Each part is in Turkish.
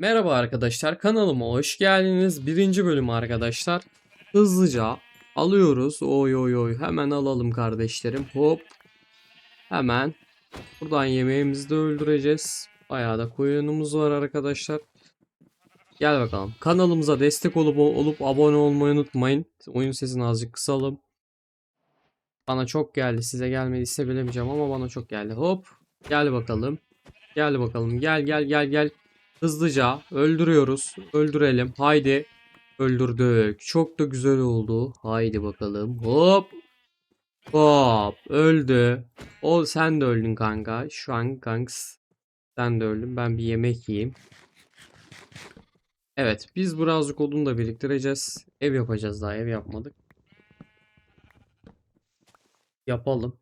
Merhaba arkadaşlar kanalıma hoş geldiniz. Birinci bölüm arkadaşlar. Hızlıca alıyoruz. Oy oy oy hemen alalım kardeşlerim. Hop. Hemen buradan yemeğimizi de öldüreceğiz. Bayağı da koyunumuz var arkadaşlar. Gel bakalım. Kanalımıza destek olup olup abone olmayı unutmayın. Oyun sesini azıcık kısalım. Bana çok geldi. Size gelmediyse bilemeyeceğim ama bana çok geldi. Hop. Gel bakalım. Gel bakalım. Gel gel gel gel. Hızlıca öldürüyoruz. Öldürelim. Haydi. Öldürdük. Çok da güzel oldu. Haydi bakalım. Hop. Hop. Öldü. O sen de öldün kanka. Şu an kanks. Sen de öldün. Ben bir yemek yiyeyim. Evet. Biz birazcık odun da biriktireceğiz. Ev yapacağız daha. Ev yapmadık. Yapalım.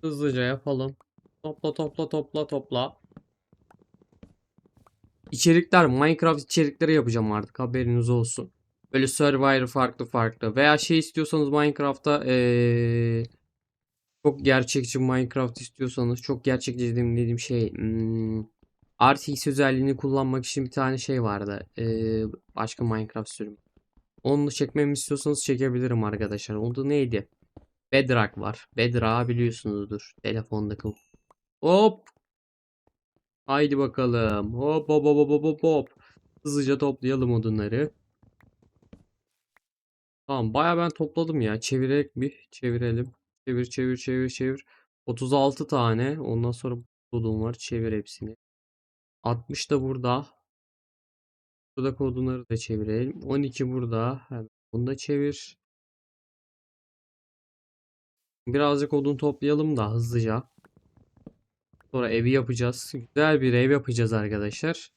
Hızlıca yapalım. Topla topla topla topla. İçerikler Minecraft içerikleri yapacağım artık haberiniz olsun. Böyle Survivor farklı farklı veya şey istiyorsanız Minecraft'ta eee, çok gerçekçi Minecraft istiyorsanız çok gerçekçi dediğim, dediğim şey hmm, RTX özelliğini kullanmak için bir tane şey vardı. Eee, başka Minecraft sürümü. Onu çekmemi istiyorsanız çekebilirim arkadaşlar. Onda neydi? Bedrock var. Bedrock'ı biliyorsunuzdur. Telefondaki. Hop Haydi bakalım. Hop hop hop hop hop hop. Hızlıca toplayalım odunları. Tamam baya ben topladım ya. Çevirerek bir çevirelim. Çevir çevir çevir çevir. 36 tane. Ondan sonra odun var. Çevir hepsini. 60 da burada. Buradaki odunları da çevirelim. 12 burada. Bunu da çevir. Birazcık odun toplayalım da hızlıca. Sonra evi yapacağız. Güzel bir ev yapacağız arkadaşlar.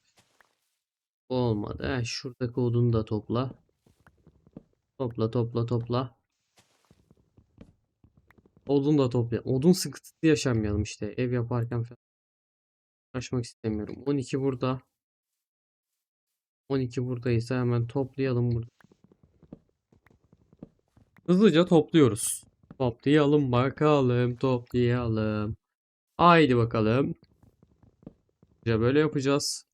Olmadı. Heh, şuradaki odunu da topla. Topla topla topla. Odun da topla. Odun sıkıntısı yaşamayalım işte. Ev yaparken falan. Uğraşmak istemiyorum. 12 burada. 12 buradaysa hemen toplayalım burada. Hızlıca topluyoruz. Toplayalım bakalım. Toplayalım. Haydi bakalım. Böyle yapacağız.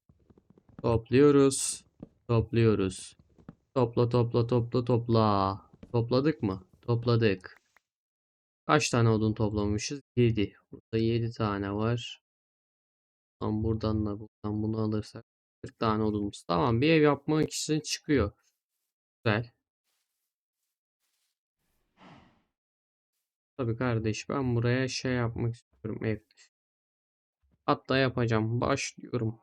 Topluyoruz. Topluyoruz. Topla topla topla topla. Topladık mı? Topladık. Kaç tane odun toplamışız? 7. Burada 7 tane var. Tamam buradan da buradan bunu alırsak 40 tane odunumuz. Tamam bir ev yapmak için çıkıyor. Güzel. Tabii kardeş ben buraya şey yapmak istiyorum ev. Hatta yapacağım. Başlıyorum.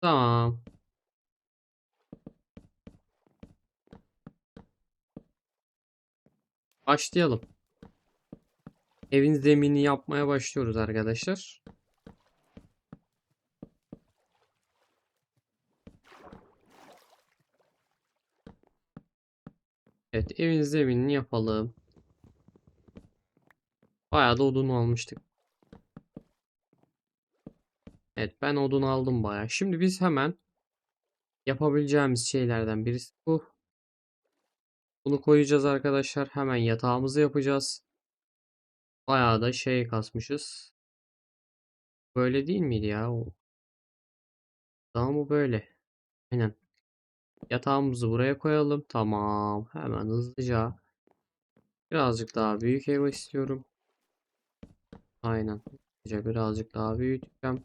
Tamam. Başlayalım. Evin zemini yapmaya başlıyoruz arkadaşlar. Evet, evin zeminini yapalım. Bayağı da odun almıştık. Evet, ben odun aldım bayağı. Şimdi biz hemen yapabileceğimiz şeylerden birisi bu. Bunu koyacağız arkadaşlar. Hemen yatağımızı yapacağız. Bayağı da şey kasmışız. Böyle değil miydi ya? Tamam mı böyle? Aynen. Yatağımızı buraya koyalım. Tamam. Hemen hızlıca. Birazcık daha büyük ev istiyorum. Aynen. Birazcık daha büyüteceğim.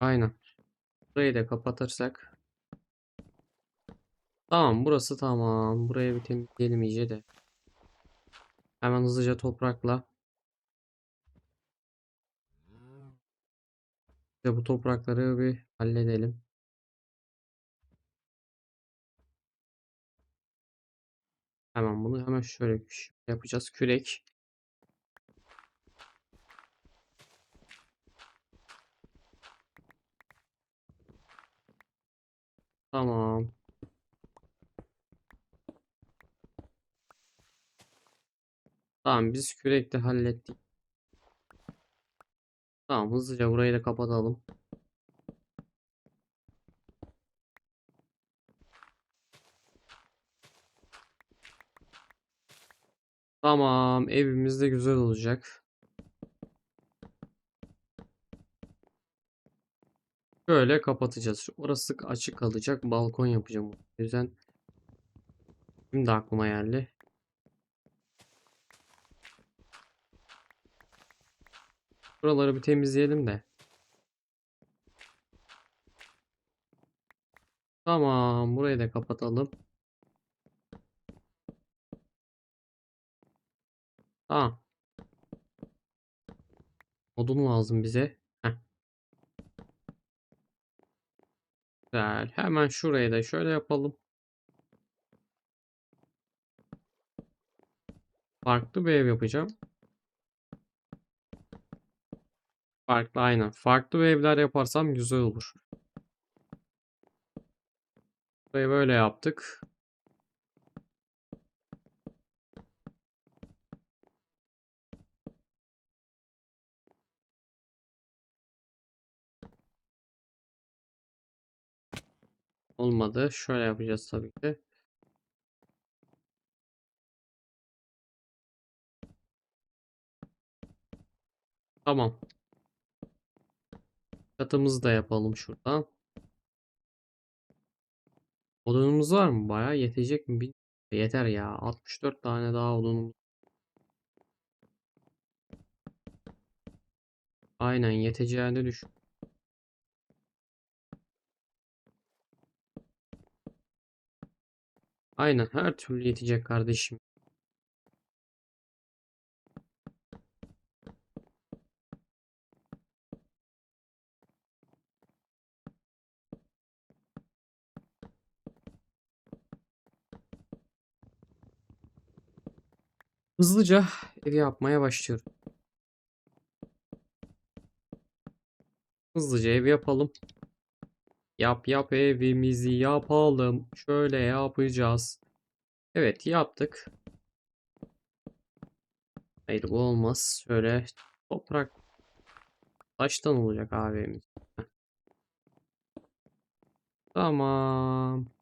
Aynen. Burayı da kapatırsak. Tamam burası tamam. Buraya bir temizleyelim iyice de. Hemen hızlıca toprakla. İşte bu toprakları bir halledelim. Hemen bunu hemen şöyle şey yapacağız. Kürek. Tamam. Tamam biz kürekle hallettik. Tamam hızlıca burayı da kapatalım. Tamam evimiz de güzel olacak. Şöyle kapatacağız. Orası açık kalacak. Balkon yapacağım. O yüzden şimdi aklıma geldi. Buraları bir temizleyelim de. Tamam, burayı da kapatalım. Tamam. Odun lazım bize. Heh. Güzel. Hemen şurayı da şöyle yapalım. Farklı bir ev yapacağım. Farklı aynen. Farklı bir evler yaparsam güzel olur. Burayı böyle yaptık. Olmadı. Şöyle yapacağız tabii ki. Tamam. Çatımızı da yapalım şuradan. Odunumuz var mı? Bayağı yetecek mi? Bilmiyorum. Yeter ya. 64 tane daha odunumuz. Aynen yeteceğini düşün. Aynen her türlü yetecek kardeşim. Hızlıca evi yapmaya başlıyorum. Hızlıca ev yapalım. Yap yap evimizi yapalım. Şöyle yapacağız. Evet yaptık. Hayır bu olmaz. Şöyle toprak taştan olacak abi evimiz. Heh. Tamam.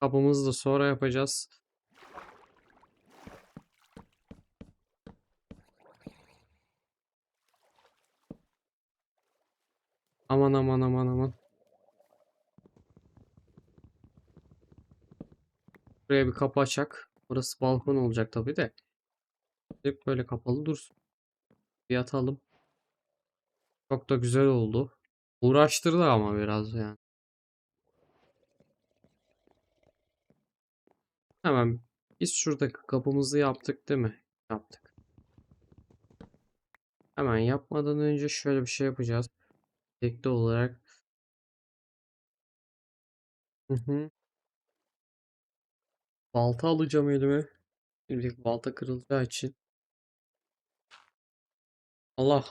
Kapımızı da sonra yapacağız. Aman aman aman aman. Buraya bir kapı açak. Burası balkon olacak tabii de. Hep böyle kapalı dursun. Bir yatalım. Çok da güzel oldu. Uğraştırdı ama biraz yani. Hemen biz şuradaki kapımızı yaptık değil mi? Yaptık. Hemen yapmadan önce şöyle bir şey yapacağız. Tekli olarak. Hı hı. Balta alacağım elime. Şimdi balta kırılacağı için. Allah.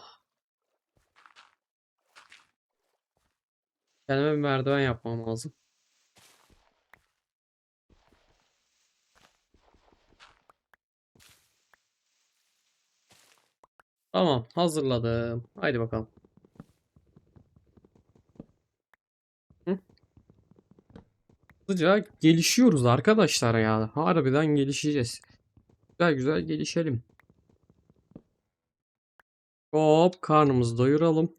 Kendime bir merdiven yapmam lazım. Tamam hazırladım. Haydi bakalım. Hı? Hızlıca gelişiyoruz arkadaşlar ya. Harbiden gelişeceğiz. Güzel güzel gelişelim. Hop karnımızı doyuralım.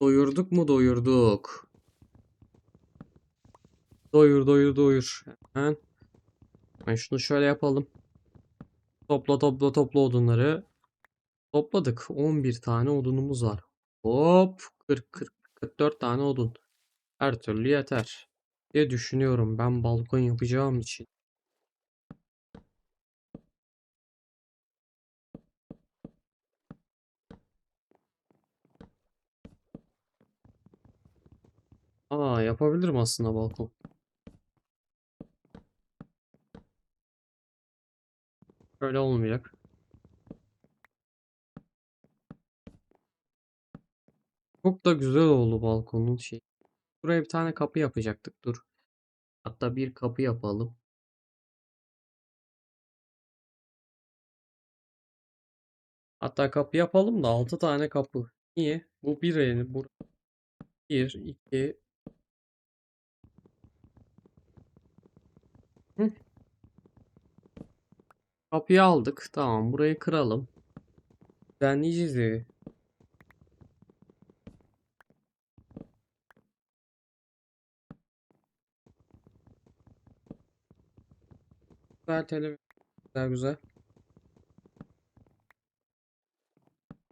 Doyurduk mu doyurduk. Doyur doyur doyur. Hemen. Ben şunu şöyle yapalım. Topla topla topla odunları. Topladık. 11 tane odunumuz var. Hop 40 40 44 tane odun. Her türlü yeter diye düşünüyorum ben balkon yapacağım için. Aa yapabilirim aslında balkon. Böyle olmayacak. Çok da güzel oldu balkonun şey. Buraya bir tane kapı yapacaktık. Dur. Hatta bir kapı yapalım. Hatta kapı yapalım da 6 tane kapı. Niye? Bu bir el. Bu 1, 2, Hı. Kapıyı aldık. Tamam burayı kıralım. Düzenleyeceğiz evi. Güzel televizyon. Güzel güzel.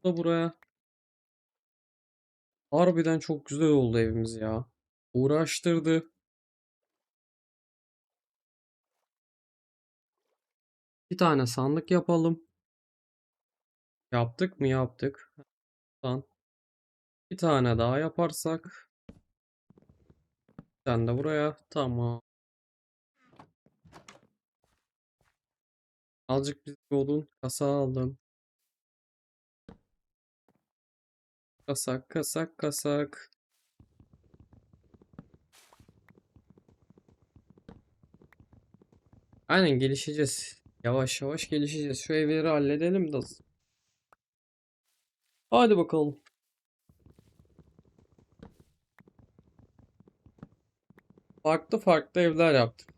Bu da buraya. Harbiden çok güzel oldu evimiz ya. Uğraştırdı. Bir tane sandık yapalım. Yaptık mı yaptık. Bir tane daha yaparsak. Tane de buraya. Tamam. Azıcık bir odun kasa aldım. Kasak kasak kasak. Aynen gelişeceğiz. Yavaş yavaş gelişeceğiz. Şu evleri halledelim de. Hadi bakalım. Farklı farklı evler yaptık.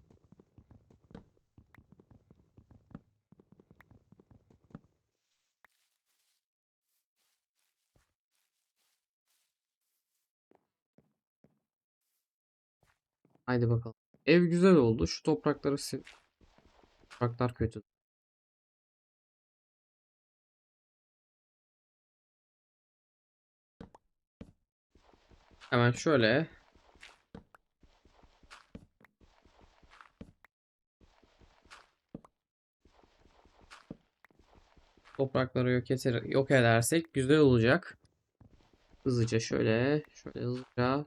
Haydi bakalım. Ev güzel oldu. Şu toprakları sil. Topraklar kötü. Hemen şöyle. Toprakları yok, eder, yok edersek güzel olacak. Hızlıca şöyle. Şöyle hızlıca.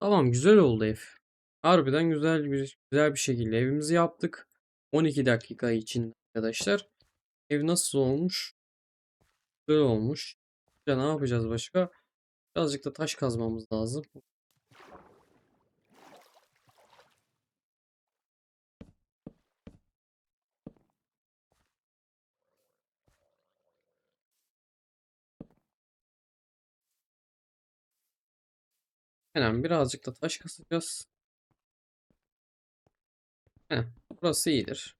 Tamam güzel oldu ev. Harbiden güzel güzel bir şekilde evimizi yaptık. 12 dakika için arkadaşlar. Ev nasıl olmuş? Güzel olmuş. Ya ne yapacağız başka? Birazcık da taş kazmamız lazım. Hemen birazcık da taş kasacağız. Heh, burası iyidir.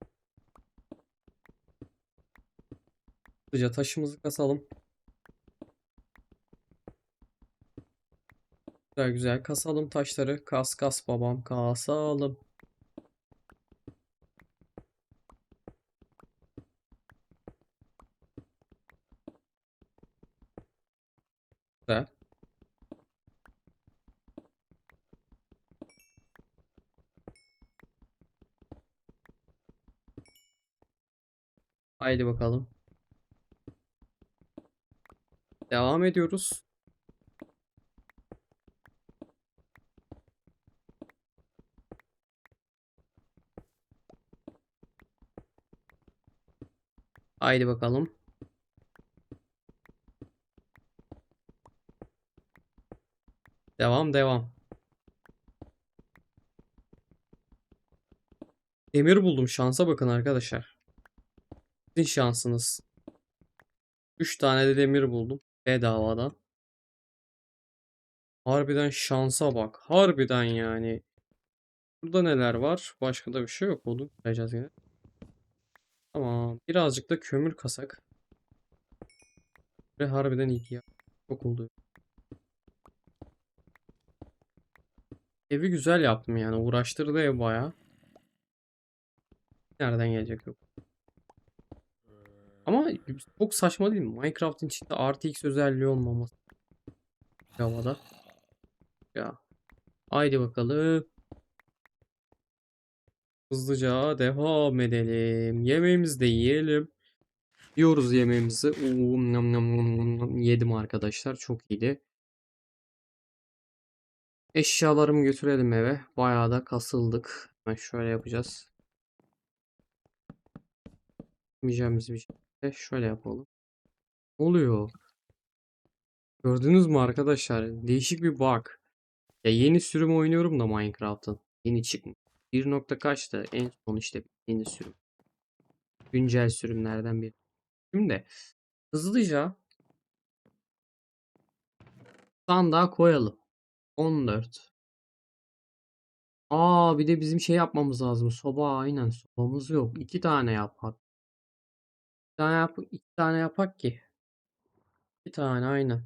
Hızlıca taşımızı kasalım. Güzel güzel kasalım taşları. Kas kas babam kasalım. Güzel. Haydi bakalım. Devam ediyoruz. Haydi bakalım. Devam devam. Demir buldum. Şansa bakın arkadaşlar. Sizin şansınız. 3 tane de demir buldum. Bedavadan. Harbiden şansa bak. Harbiden yani. Burada neler var? Başka da bir şey yok. Odun kıracağız yine. Tamam. Birazcık da kömür kasak. Ve harbiden iyi ya. Çok oldu. Evi güzel yaptım yani. Uğraştırdı ev baya. Nereden gelecek yok. Ama çok saçma değil mi? Minecraft'ın içinde RTX özelliği olmaması. Havada. Ya. Haydi bakalım. Hızlıca devam edelim. Yemeğimizi de yiyelim. Yiyoruz yemeğimizi. Oo, nam nam nam nam. Yedim arkadaşlar. Çok iyiydi. Eşyalarımı götürelim eve. Bayağı da kasıldık. Hemen şöyle yapacağız. Yapmayacağımız bir şey. Şöyle yapalım. Oluyor? Gördünüz mü arkadaşlar? Değişik bir bug. Ya yeni sürüm oynuyorum da Minecraft'ın. Yeni çıkmış. 1 nokta kaçtı? En son işte yeni sürüm. Güncel sürümlerden biri. Şimdi hızlıca sandığa koyalım. 14. Aa bir de bizim şey yapmamız lazım. Soba aynen sobamız yok. İki tane yapak. Bir tane yap iki tane yapak ki. Bir tane aynen.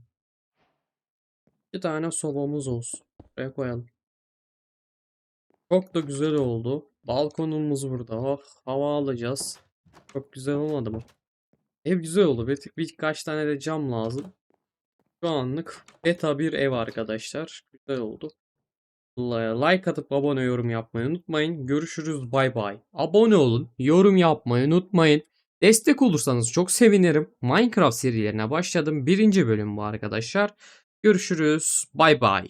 Bir tane sobamız olsun. Buraya koyalım. Çok da güzel oldu. Balkonumuz burada. Oh, hava alacağız. Çok güzel olmadı mı? Ev güzel oldu. Bir, birkaç tane de cam lazım. Şu anlık beta bir ev arkadaşlar. Güzel oldu. Like atıp abone yorum yapmayı unutmayın. Görüşürüz bay bay. Abone olun, yorum yapmayı unutmayın. Destek olursanız çok sevinirim. Minecraft serilerine başladım. Birinci bölüm bu arkadaşlar. Görüşürüz. Bay bay.